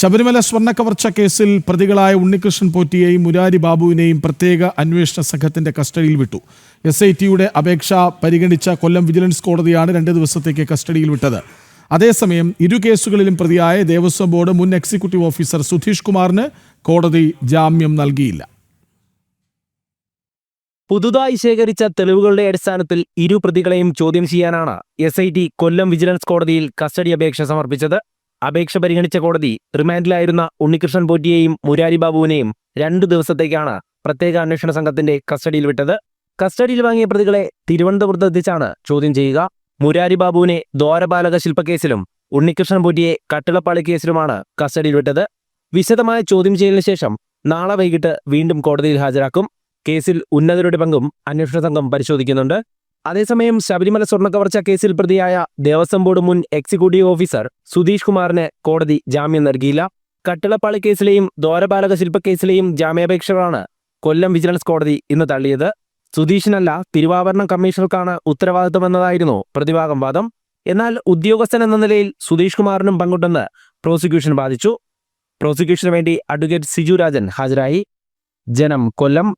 ശബരിമല സ്വർണ കവർച്ച കേസിൽ പ്രതികളായ ഉണ്ണികൃഷ്ണൻ പോറ്റിയെയും മുരാരി ബാബുവിനെയും പ്രത്യേക അന്വേഷണ സംഘത്തിന്റെ കസ്റ്റഡിയിൽ വിട്ടു. എസ് ഐ ടിയുടെ അപേക്ഷ പരിഗണിച്ച കൊല്ലം വിജിലൻസ് കോടതിയാണ് രണ്ട് ദിവസത്തേക്ക് കസ്റ്റഡിയിൽ വിട്ടത്. അതേസമയം ഇരു കേസുകളിലും പ്രതിയായ ദേവസ്വം ബോർഡ് മുൻ എക്സിക്യൂട്ടീവ് ഓഫീസർ സുധീഷ് കുമാറിന് കോടതി ജാമ്യം നൽകിയില്ല. പുതുതായി ശേഖരിച്ച തെളിവുകളുടെ അടിസ്ഥാനത്തിൽ ഇരു പ്രതികളെയും ചോദ്യം ചെയ്യാനാണ് എസ് കൊല്ലം വിജിലൻസ് കോടതിയിൽ കസ്റ്റഡി അപേക്ഷ സമർപ്പിച്ചത്. അപേക്ഷ പരിഗണിച്ച കോടതി റിമാൻഡിലായിരുന്ന ഉണ്ണികൃഷ്ണൻ പോറ്റിയെയും മുരാരി ബാബുവിനെയും രണ്ടു ദിവസത്തേക്കാണ് പ്രത്യേക അന്വേഷണ സംഘത്തിന്റെ കസ്റ്റഡിയിൽ വിട്ടത്. കസ്റ്റഡിയിൽ വാങ്ങിയ പ്രതികളെ തിരുവനന്തപുരത്ത് എത്തിച്ചാണ് ചോദ്യം ചെയ്യുക. മുരാരി ബാബുവിനെ ദ്വാരപാലക ശില്പക്കേസിലും ഉണ്ണികൃഷ്ണൻ പോറ്റിയെ കട്ടിളപ്പാളി കേസിലുമാണ് കസ്റ്റഡിയിൽ വിട്ടത്. വിശദമായ ചോദ്യം ചെയ്യലിന് ശേഷം നാളെ വൈകിട്ട് വീണ്ടും കോടതിയിൽ ഹാജരാക്കും. കേസിൽ ഉന്നതരുടെ പങ്കും അന്വേഷണ സംഘം പരിശോധിക്കുന്നുണ്ട്. അതേസമയം ശബരിമല സ്വർണ കവർച്ച കേസിൽ പ്രതിയായ ദേവസ്വം ബോർഡ് മുൻ എക്സിക്യൂട്ടീവ് ഓഫീസർ സുധീഷ് കുമാറിന് കോടതി ജാമ്യം നൽകിയില്ല. കട്ടിളപ്പാളി കേസിലെയും ദ്വാരപാലക ശില്പക്കേസിലെയും ജാമ്യാപേക്ഷകളാണ് കൊല്ലം വിജിലൻസ് കോടതി ഇന്ന് തള്ളിയത്. സുധീഷിനല്ല തിരുവാഭരണം കമ്മീഷണർക്കാണ് ഉത്തരവാദിത്തമെന്നതായിരുന്നു പ്രതിഭാഗം വാദം. എന്നാൽ ഉദ്യോഗസ്ഥൻ എന്ന നിലയിൽ സുധീഷ് കുമാറിനും പങ്കുണ്ടെന്ന് പ്രോസിക്യൂഷൻ വാദിച്ചു. പ്രോസിക്യൂഷന് വേണ്ടി അഡ്വക്കേറ്റ് സിജു രാജൻ ഹാജരായി. ജനം കൊല്ലം